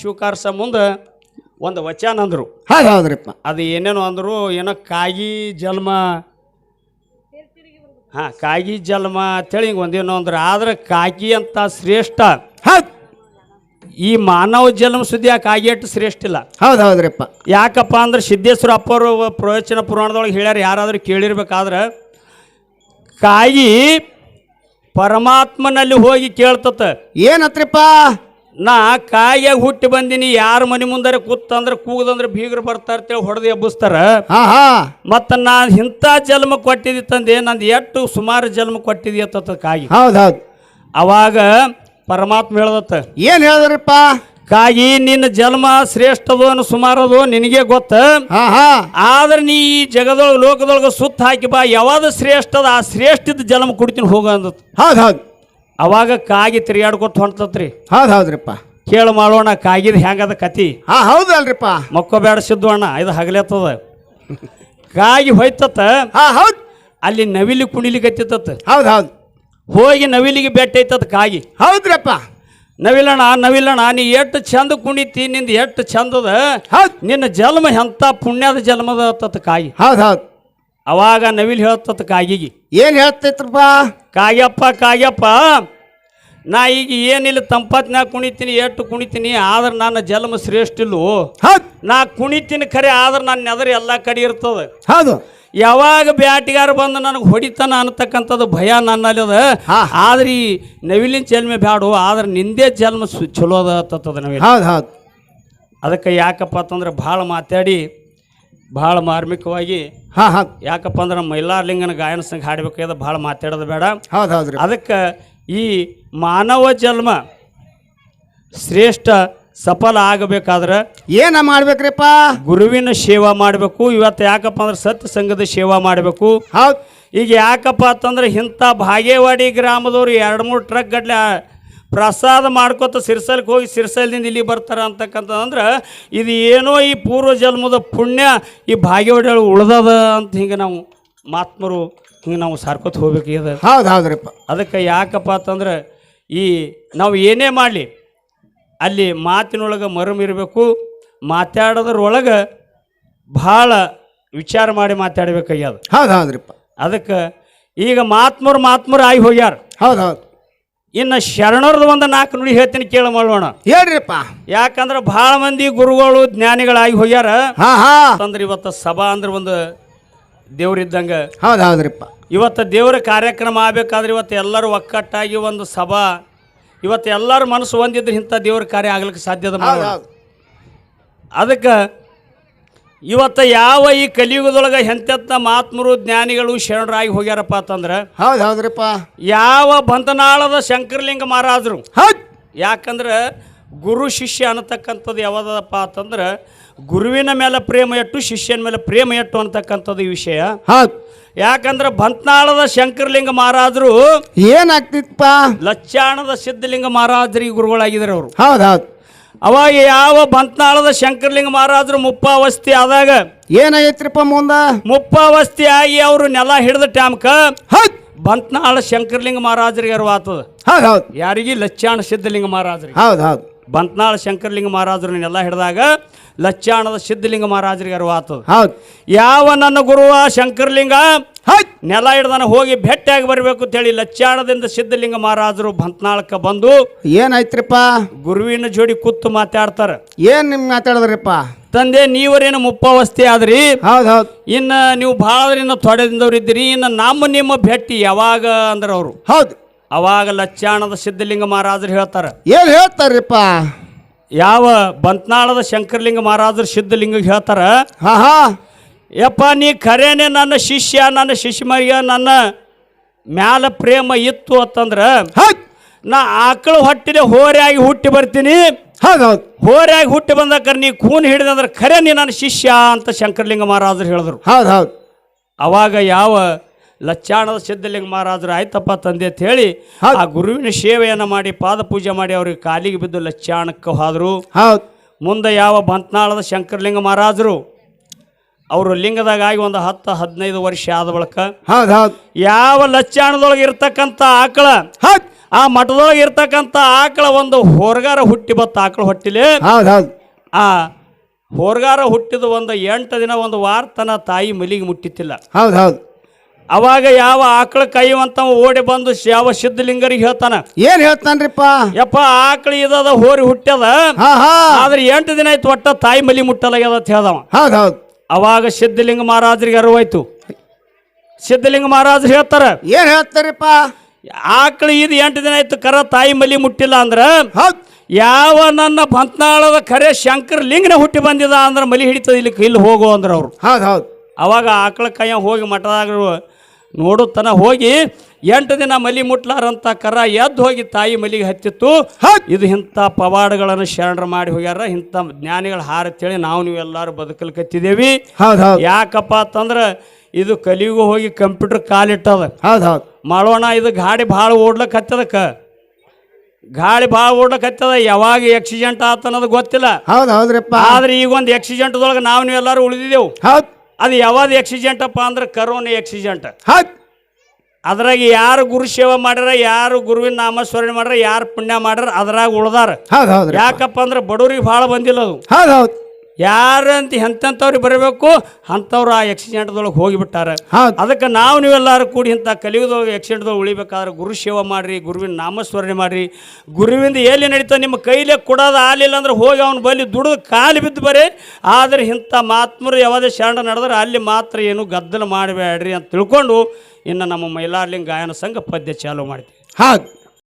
ಶಿವಕಾರ್ಸ ಮುಂದೆ ಒಂದು ವಚನ ಅಂದರು. ಹೌದು ಹೌದ್ರಿಪ್ಪ. ಅದು ಏನೇನು ಅಂದರು ಏನೋ ಕಾಗಿ ಜನ್ಮ ಹಾಂ ಕಾಗಿ ಜನ್ಮ ಅಂತೇಳಿ ಹಿಂಗೆ ಒಂದೇನೋ ಅಂದ್ರೆ. ಆದ್ರೆ ಕಾಗಿ ಅಂತ ಶ್ರೇಷ್ಠ. ಈ ಮಾನವ ಜನ್ಮ ಸುದ್ದಿ ಆ ಕಾಗಿ ಅಟ್ಟು ಶ್ರೇಷ್ಠ ಇಲ್ಲ. ಹೌದು ಹೌದ್ರಿಪ್ಪ. ಯಾಕಪ್ಪ ಅಂದ್ರೆ ಸಿದ್ದೇಶ್ವರ ಅಪ್ಪರು ಪ್ರವಚನ ಪುರಾಣದೊಳಗೆ ಹೇಳ್ಯಾರ ಯಾರಾದರೂ ಕೇಳಿರ್ಬೇಕಾದ್ರೆ ಕಾಯಿ ಪರಮಾತ್ಮನಲ್ಲಿ ಹೋಗಿ ಕೇಳ್ತತ. ಏನತ್ರಿಪ್ಪ? ನಾ ಕಾಯಿಯಾಗಿ ಹುಟ್ಟಿ ಬಂದಿನಿ ಯಾರ ಮನೆ ಮುಂದರೆ ಕೂತಂದ್ರೆ ಕೂಗದಂದ್ರೆ ಬೀಗರು ಬರ್ತಾರೆ ಅಂತೇಳಿ ಹೊಡೆದು ಎಬ್ಬಿಸ್ತಾರ. ಮತ್ತು ನಾ ಇಂಥ ಜನ್ಮ ಕೊಟ್ಟಿದ್ದಿ ತಂದೆ ನಂದು ಎಷ್ಟು ಸುಮಾರು ಜನ್ಮ ಕೊಟ್ಟಿದ್ದಿ ಅಂತ ಕಾಯಿ. ಹೌದೌದು ಹೌದು. ಅವಾಗ ಪರಮಾತ್ಮ ಹೇಳ್ದತ್ತ ಏನ್ ಹೇಳಿದ್ರಿಪ್ಪ? ಕಾಯಿ ನಿನ್ನ ಜನ್ಮ ಶ್ರೇಷ್ಠದು ಅನ್ನೋ ಸುಮಾರದು ನಿನಗೆ ಗೊತ್ತ. ಆದ್ರೆ ನೀ ಈ ಜಗದೊಳಗೆ ಲೋಕದೊಳಗೆ ಸುತ್ತ ಹಾಕಿ ಬಾ ಯಾವ್ದು ಶ್ರೇಷ್ಠದ ಆ ಶ್ರೇಷ್ಠದ ಜನ್ಮ ಕುಡಿತೀನಿ ಹೋಗ ಹೌದು ಹೌದು. ಅವಾಗ ಕಾಗಿ ತಿರುಗಾಡ್ಕೊತ ಹೊಂಟತ್ರಿ ಹೌದು ಹೌದ್ರಿಪ್ಪ. ಕೇಳು ಮಾಡೋಣ ಕಾಗಿದ ಹೆಂಗದ ಕತಿ? ಹಾ ಹೌದಲ್ರಿಪ್ಪ. ಮಕ್ಕೋಬೇಡ ಸಿದ್ದು ಅಣ್ಣ ಇದು ಹಗಲೆತ್ತದ. ಕಾಗಿ ಹೋಯ್ತತ್ತ ಹಾ ಹೌದು. ಅಲ್ಲಿ ನವಿಲಿ ಕುಣಿಲಿ ಕತ್ತಿತ್ತ ಹೌದು ಹೌದು. ಹೋಗಿ ನವಿಲಿಗೆ ಬೆಟ್ಟ ಐತದ ಕಾಗಿ. ಹೌದ್ರಪ್ಪ. ನವಿಲಣ್ಣ ನವಿಲಣ್ಣ ನೀ ಎಷ್ಟು ಚಂದ ಕುಣಿತಿ ನಿಂದ ಎಷ್ಟು ಚಂದದ. ಹೌದು. ನಿನ್ನ ಜನ್ಮ ಎಂಥ ಪುಣ್ಯದ ಜನ್ಮದ ಕಾಯಿ ಹೌದು ಹೌದು. ಅವಾಗ ನವಿಲ್ ಹೇಳ್ತತ್ ಕಾಗಿಗೆ. ಏನ್ ಹೇಳ್ತೈತ್ರಪ್ಪ? ಕಾಗ್ಯಪ್ಪ ಕಾಗ್ಯಪ್ಪ ನಾ ಈಗ ಏನಿಲ್ಲ ತಂಪತ್ನಾಗ ಕುಣಿತೀನಿ ಎಷ್ಟು ಕುಣಿತೀನಿ ಆದ್ರೆ ನನ್ನ ಜನ್ಮ ಶ್ರೇಷ್ಠ ಇಲ್ವೋ ಹೌದು. ನಾ ಕುಣಿತೀನಿ ಖರೆ ಆದ್ರೆ ನನ್ನ ನೆದರ್ ಎಲ್ಲ ಕಡೆ ಇರ್ತದೆ. ಹೌದು. ಯಾವಾಗ ಬ್ಯಾಟಿಗಾರ ಬಂದು ನನಗೆ ಹೊಡಿತಾನ ಅನ್ನತಕ್ಕಂಥದ್ದು ಭಯ ನನ್ನಲ್ಲಿ ಅದ. ಆದ್ರೆ ಈ ನವಿಲಿನ ಜನ್ಮ ಬ್ಯಾಡು ಆದ್ರೆ ನಿಂದೇ ಜನ್ಮ ಚಲೋ ಅದ ಹೌದು ಹೌದು. ಅದಕ್ಕೆ ಯಾಕಪ್ಪ ಅಂತಂದ್ರೆ ಭಾಳ ಮಾತಾಡಿ ಭಾಳ ಮಾರ್ಮಿಕವಾಗಿ ಹಾ ಹಾ. ಯಾಕಪ್ಪ ಅಂದ್ರೆ ಮೈಲಾರಲಿಂಗನ ಗಾಯನ ಸಂಘ ಹಾಡಬೇಕಾದ ಭಾಳ ಮಾತಾಡೋದು ಬೇಡ. ಹೌದು ಹೌದ್ರಿ. ಅದಕ್ಕೆ ಈ ಮಾನವ ಜನ್ಮ ಶ್ರೇಷ್ಠ ಸಫಲ ಆಗಬೇಕಾದ್ರೆ ಏನ ಮಾಡ್ಬೇಕ್ರಿಪ್ಪ? ಗುರುವಿನ ಸೇವಾ ಮಾಡಬೇಕು. ಇವತ್ತು ಯಾಕಪ್ಪ ಅಂದ್ರೆ ಸತ್ಯ ಸಂಘದ ಸೇವಾ ಮಾಡಬೇಕು. ಹೌದು. ಈಗ ಯಾಕಪ್ಪ ಅಂತಂದ್ರೆ ಇಂಥ ಭಾಗೇವಾಡಿ ಗ್ರಾಮದವ್ರು ಎರಡು ಮೂರು ಟ್ರಕ್ ಗಟ್ಲೆ ಪ್ರಸಾದ ಮಾಡ್ಕೋತ ಸಿರ್ಸಲ್ಗೆ ಹೋಗಿ ಸಿರ್ಸಲ್ದಿಂದ ಇಲ್ಲಿ ಬರ್ತಾರೆ ಅಂತಕ್ಕಂಥದ್ದಂದ್ರೆ ಇದು ಏನೋ ಈ ಪೂರ್ವ ಜನ್ಮದ ಪುಣ್ಯ ಈ ಭಾಗೇವಾಡಿ ಒಳಗೆ ಉಳ್ದದ ಅಂತ ಹಿಂಗೆ ನಾವು ಮಾತ್ಮರು ಹಿಂಗೆ ನಾವು ಸಾರ್ಕೋತ ಹೋಗ್ಬೇಕು ಹೌದು ಹೌದ್ರಿಪ್ಪ. ಅದಕ್ಕೆ ಯಾಕಪ್ಪ ಅಂತಂದ್ರೆ ಈ ನಾವು ಏನೇ ಮಾಡಲಿ ಅಲ್ಲಿ ಮಾತಿನೊಳಗೆ ಮರಮ್ ಇರಬೇಕು ಮಾತಾಡೋದ್ರೊಳಗೆ ಭಾಳ ವಿಚಾರ ಮಾಡಿ ಮಾತಾಡ್ಬೇಕಾಗ್ಯದ. ಹೌದು ಹೌದ್ರಿಪ್ಪ. ಅದಕ್ಕೆ ಈಗ ಮಾತ್ಮರು ಮಾತ್ಮರು ಆಗಿ ಹೋಗ್ಯಾರ. ಹೌದು ಹೌದು. ಇನ್ನು ಶರಣರದು ಒಂದು ನಾಲ್ಕು ನುಡಿ ಹೇಳ್ತೀನಿ ಕೇಳ ಮಾಡೋಣ ಹೇಳ್ರಿಪ್ಪ. ಯಾಕಂದ್ರೆ ಭಾಳ ಮಂದಿ ಗುರುಗಳು ಜ್ಞಾನಿಗಳಾಗಿ ಹೋಗ್ಯಾರ. ಅಂದ್ರೆ ಇವತ್ತು ಸಭಾ ಅಂದ್ರೆ ಒಂದು ದೇವ್ರಿದ್ದಂಗೆ. ಹೌದು ಹೌದ್ರಿಪ್ಪ ಇವತ್ತು ದೇವರ ಕಾರ್ಯಕ್ರಮ ಆಗಬೇಕಾದ್ರೆ ಇವತ್ತು ಎಲ್ಲರೂ ಒಕ್ಕಟ್ಟಾಗಿ ಒಂದು ಸಭಾ. ಇವತ್ತು ಎಲ್ಲರ ಮನಸ್ಸು ಹೊಂದಿದ್ರೆ ಇಂಥ ದೇವ್ರ ಕಾರ್ಯ ಆಗ್ಲಿಕ್ಕೆ ಸಾಧ್ಯದ ಅದಕ್ಕೆ ಇವತ್ತು ಯಾವ ಈ ಕಲಿಯುಗದೊಳಗೆ ಎಂತೆಂಥ ಮಾತ್ಮರು ಜ್ಞಾನಿಗಳು ಶರಣರಾಗಿ ಹೋಗ್ಯಾರಪ್ಪ ಅಂತಂದ್ರೆ ಹೌದು ಹೌದ್ರಿಪ್ಪ. ಯಾವ ಬಂಧನಾಳದ ಶಂಕರಲಿಂಗ ಮಹಾರಾಜರು? ಹೌದು. ಯಾಕಂದ್ರೆ ಗುರು ಶಿಷ್ಯ ಅನ್ನತಕ್ಕಂಥದ್ದು ಯಾವುದಪ್ಪ ಅಂತಂದ್ರೆ ಗುರುವಿನ ಮೇಲೆ ಪ್ರೇಮ ಎಟ್ಟು ಶಿಷ್ಯನ ಮೇಲೆ ಪ್ರೇಮ ಎಟ್ಟು ಅಂತಕ್ಕಂಥದ್ದು ಈ ವಿಷಯ. ಹೌದು. ಯಾಕಂದ್ರೆ ಬಂತ್ನಾಳದ ಶಂಕರಲಿಂಗ ಮಹಾರಾಜರು ಏನಾಗ್ತಿತ್ತಪ್ಪ ಲಚ್ಚಾಣದ ಸಿದ್ಧಲಿಂಗ ಮಹಾರಾಜರಿಗೆ ಗುರುಗಳಾಗಿದ್ದಾರೆ ಅವರು ಹೌದು ಹೌದು. ಅವಾಗ ಯಾವ ಬಂತ್ನಾಳದ ಶಂಕರ್ಲಿಂಗ ಮಹಾರಾಜರು ಮುಪ್ಪಾವಸ್ತಿ ಆದಾಗ ಏನಾಯ್ತ್ರಿಪ್ಪ ಮುಂದ? ಮುಪ್ಪಾವಸ್ತಿ ಆಗಿ ಅವರು ನೆಲ ಹಿಡಿದ ಟ್ಯಾಮ್ಕ ಬಂತ್ನಾಳ ಶಂಕರ್ಲಿಂಗ ಮಹಾರಾಜರಿಗೆ ಅರ್ವಾತದ. ಹೌದು ಹೌದು. ಯಾರಿಗೆ ಲಚ್ಚಾಣ ಸಿದ್ಧಲಿಂಗ ಮಹಾರಾಜರಿಗೆ. ಹೌದು ಹೌದು. ಬಂತ್ನಾಳ ಶಂಕರಲಿಂಗ ಮಹಾರಾಜರನ್ನೆಲ್ಲ ಹಿಡಿದಾಗ ಲಚ್ಚಾಣದ ಸಿದ್ಧಲಿಂಗ ಮಹಾರಾಜರಿಗೆ ಅರಿವಾತದ ಹೌದು. ಯಾವ ನನ್ನ ಗುರುವ ಶಂಕರಲಿಂಗ? ನೆಲ ಹಿಡ್ದಾನ ಹೋಗಿ ಭೇಟಿಯಾಗಿ ಬರಬೇಕು ಅಂತೇಳಿ ಲಚ್ಚಾಣದಿಂದ ಸಿದ್ಧಲಿಂಗ ಮಹಾರಾಜರು ಬಂತ್ನಾಳಕ್ಕೆ ಬಂದು ಏನಾಯ್ತ್ರಿಪ್ಪ? ಗುರುವಿನ ಜೋಡಿ ಕೂತು ಮಾತಾಡ್ತಾರೆ. ಏನ್ ನಿಮ್ ಮಾತಾಡದ್ರಿಪ್ಪ? ತಂದೆ ನೀವರೇನು ಮುಪ್ಪಾವಸ್ಥೆ ಆದ್ರಿ? ಹೌದು ಹೌದು. ಇನ್ನು ನೀವು ಭಾಳ ಇನ್ನು ತೊಡೆದಿಂದವ್ರು ಇದ್ದೀರಿ ಇನ್ನು ನಮ್ಮ ನಿಮ್ಮ ಭೇಟಿ ಯಾವಾಗ ಅಂದ್ರೆ ಅವರು ಹೌದು. ಅವಾಗ ಲಚ್ಚಾಣದ ಸಿದ್ಧಲಿಂಗ ಮಹಾರಾಜರು ಹೇಳ್ತಾರೆ. ಏನ್ ಹೇಳ್ತಾರಪ್ಪ ಯಾವ ಬಂತ್ನಾಳದ ಶಂಕರಲಿಂಗ ಮಹಾರಾಜರು ಸಿದ್ಧಲಿಂಗ ಹೇಳ್ತಾರ ಹಾ ಹಾ. ಯಪ್ಪ ನೀ ಖರೇನೆ ನನ್ನ ಶಿಷ್ಯ ನನ್ನ ಶಿಷ್ಯಮರಿಯ ನನ್ನ ಮ್ಯಾಲ ಪ್ರೇಮ ಇತ್ತು ಅಂತಂದ್ರೆ ನಾ ಆಕಳ ಹೊಟ್ಟಿದೆ ಹೋರೆಯಾಗಿ ಹುಟ್ಟಿ ಬರ್ತೀನಿ. ಹೌದು ಹೌದು. ಹೋರೆಯಾಗಿ ಹುಟ್ಟಿ ಬಂದಾಗ ನೀ ಕೂನ್ ಹಿಡಿದಂದ್ರೆ ಖರೆ ನೀ ನನ್ನ ಶಿಷ್ಯ ಅಂತ ಶಂಕರಲಿಂಗ ಮಹಾರಾಜರು ಹೇಳಿದ್ರು. ಹೌದು ಹೌದು. ಅವಾಗ ಯಾವ ಲಚ್ಚಾಣದ ಸಿದ್ಧಲಿಂಗ ಮಹಾರಾಜರು ಆಯ್ತಪ್ಪ ತಂದೆ ಅಂತ ಹೇಳಿ ಆ ಗುರುವಿನ ಸೇವೆಯನ್ನು ಮಾಡಿ ಪಾದ ಪೂಜೆ ಮಾಡಿ ಅವ್ರಿಗೆ ಕಾಲಿಗೆ ಬಿದ್ದು ಲಚ್ಚಾಣಕ್ಕೆ ಹೋದರು. ಹೌದು. ಮುಂದೆ ಯಾವ ಬಂತ್ನಾಳದ ಶಂಕರಲಿಂಗ ಮಹಾರಾಜರು ಅವರು ಲಿಂಗದಾಗ ಆಗಿ ಒಂದು ಹತ್ತು ಹದಿನೈದು ವರ್ಷ ಆದ ಬಳಿಕ ಹೌದು ಹೌದು. ಯಾವ ಲಚ್ಚಾಣದೊಳಗೆ ಇರ್ತಕ್ಕಂಥ ಆಕಳ ಆ ಮಠದೊಳಗೆ ಇರ್ತಕ್ಕಂಥ ಆಕಳ ಒಂದು ಹೊರಗಾರ ಹುಟ್ಟಿ ಬತ್ತ ಆಕಳ ಹೊಟ್ಟಿಲಿ ಹೌದು ಹೌದು. ಆ ಹೊರಗಾರ ಹುಟ್ಟಿದ ಒಂದು ಎಂಟು ದಿನ ಒಂದು ವಾರ ತನ್ನ ತಾಯಿ ಮಲಿಗೆ ಮುಟ್ಟಿತ್ತಿಲ್ಲ. ಹೌದು ಹೌದು. ಅವಾಗ ಯಾವ ಆಕಳ ಕೈವಂತ ಓಡಿ ಬಂದು ಶ- ಯಾವ ಸಿದ್ಧಲಿಂಗರಿಗೆ ಹೇಳ್ತಾನ? ಏನ್ ಹೇಳ್ತಾನ್ರಿಪ್ಪ? ಯಪ್ಪ ಆಕಳ ಇದದ ಹೋರಿ ಹುಟ್ಟ್ಯದ. ಆದ್ರೆ ಎಂಟು ದಿನ ಆಯ್ತು ಒಟ್ಟ ತಾಯಿ ಮಲಿ ಮುಟ್ಟಲಾಗ್ಯದ ಅಂತ ಹೇಳ್ದವ. ಹೌದು ಹೌದು. ಅವಾಗ ಸಿದ್ಧಲಿಂಗ ಮಹಾರಾಜರಿಗೆ ಅರಿವಾಯ್ತು. ಸಿದ್ಧಲಿಂಗ ಮಹಾರಾಜರು ಹೇಳ್ತಾರ ಏನ್ ಹೇಳ್ತಾರಪ್ಪ? ಆಕಳ ಇದು ಎಂಟು ದಿನ ಆಯ್ತು ಕರ ತಾಯಿ ಮಲಿ ಮುಟ್ಟಿಲ್ಲ ಅಂದ್ರ ಯಾವ ನನ್ನ ಬಂತ್ನಾಳದ ಕರೆ ಶಂಕರ ಲಿಂಗನ ಹುಟ್ಟಿ ಬಂದಿದ ಅಂದ್ರೆ ಮಲಿ ಹಿಡಿತದ ಇಲ್ಲಿ ಇಲ್ಲಿ ಹೋಗು ಅಂದ್ರ ಅವ್ರು. ಹೌದು ಹೌದು. ಅವಾಗ ಆಕಳ ಕೈಯ ಹೋಗಿ ಮಠದಾಗ ನೋಡುತ್ತನ ಹೋಗಿ ಎಂಟು ದಿನ ಮಲಿ ಮುಟ್ಲಾರಂತ ಕರ ಎದ್ದು ಹೋಗಿ ತಾಯಿ ಮಲಿಗೆ ಹತ್ತಿತ್ತು. ಇದು ಇಂಥ ಪವಾಡಗಳನ್ನು ಶರಣರು ಮಾಡಿ ಹೋಗ್ಯಾರ. ಇಂಥ ಜ್ಞಾನಿಗಳ ಹಾರತ್ತೇಳಿ ನಾವು ನೀವೆಲ್ಲರೂ ಬದುಕಲ್ ಕತ್ತಿದ್ದೇವಿ ಹೌದು ಹೌದು. ಯಾಕಪ್ಪ ಅಂತಂದ್ರೆ ಇದು ಕಲಿಗೂ ಹೋಗಿ ಕಂಪ್ಯೂಟರ್ ಕಾಲಿಟ್ಟದ. ಹೌದು ಹೌದು. ಮಾಡೋಣ ಇದು ಗಾಡಿ ಭಾಳ ಓಡ್ಲಕ್ಕ ಹತ್ತದಕ್ಕ. ಗಾಳಿ ಭಾಳ ಓಡ್ಲಕ್ ಹತ್ತದ. ಯಾವಾಗ ಆಕ್ಸಿಡೆಂಟ್ ಆತ ಅನ್ನೋದು ಗೊತ್ತಿಲ್ಲ. ಹೌದು ಹೌದ್ರಿಪ್ಪ. ಆದ್ರೆ ಈಗ ಒಂದು ಆಕ್ಸಿಡೆಂಟ್ದೊಳಗೆ ನಾವು ನೀವೆಲ್ಲರೂ ಉಳಿದಿದ್ದೆವು. ಹೌದು. ಅದು ಯಾವ್ದು ಆಕ್ಸಿಡೆಂಟ್ ಅಪ್ಪ ಅಂದ್ರೆ ಕರೋನಾ ಆಕ್ಸಿಡೆಂಟ್ ಹೌದು. ಅದ್ರಾಗ ಯಾರು ಗುರು ಸೇವೆ ಮಾಡ್ಯಾರ ಯಾರು ಗುರುವಿನ ನಾಮಸ್ಮರಣೆ ಮಾಡ್ಯಾರ ಯಾರು ಪುಣ್ಯ ಮಾಡ್ಯಾರ ಅದ್ರಾಗ ಉಳ್ದಾರ. ಹೌದು ಯಾಕಪ್ಪ ಅಂದ್ರೆ ಬಡವ್ರಿಗೆ ಭಾಳ ಬಂದಿಲ್ಲ ಅದು. ಹೌದು ಹೌದು. ಯಾರು ಅಂತ ಎಂತೆಂಥವ್ರಿಗೆ ಬರಬೇಕು? ಅಂಥವ್ರು ಆ ಎಕ್ಸಿಡೆಂಟ್ದೊಳಗೆ ಹೋಗಿಬಿಟ್ಟಾರೆ. ಅದಕ್ಕೆ ನಾವು ನೀವೆಲ್ಲರೂ ಕೂಡಿ ಇಂಥ ಕಲಿಯುಗದೊಳಗೆ ಎಕ್ಸಿಡೆಂಟ್ದೊಳಗೆ ಉಳಿಬೇಕಾದ್ರೆ ಗುರು ಸೇವೆ ಮಾಡಿರಿ ಗುರುವಿನ ನಾಮಸ್ಮರಣೆ ಮಾಡಿರಿ. ಗುರುವಿಂದ ಎಲ್ಲಿ ನಡೀತಾ ನಿಮ್ಮ ಕೈಲೇ ಕೊಡೋದು ಆಲಿಲ್ಲ ಅಂದ್ರೆ ಹೋಗಿ ಅವ್ನ ಬಳಿ ದುಡಿದು ಕಾಲು ಬಿದ್ದು ಬರೀ. ಆದರೆ ಇಂಥ ಮಾತ್ಮರು ಯಾವುದೇ ಶರಣ ನಡೆದ್ರೆ ಅಲ್ಲಿ ಮಾತ್ರ ಏನು ಗದ್ದಲ ಮಾಡಬೇಡ್ರಿ ಅಂತ ತಿಳ್ಕೊಂಡು ಇನ್ನು ನಮ್ಮ ಮೈಲಾರ್ಲಿಂಗ್ ಗಾಯನ ಸಂಘ ಪದ್ಯ ಚಾಲು ಮಾಡ್ತೀವಿ. ಹೌದು.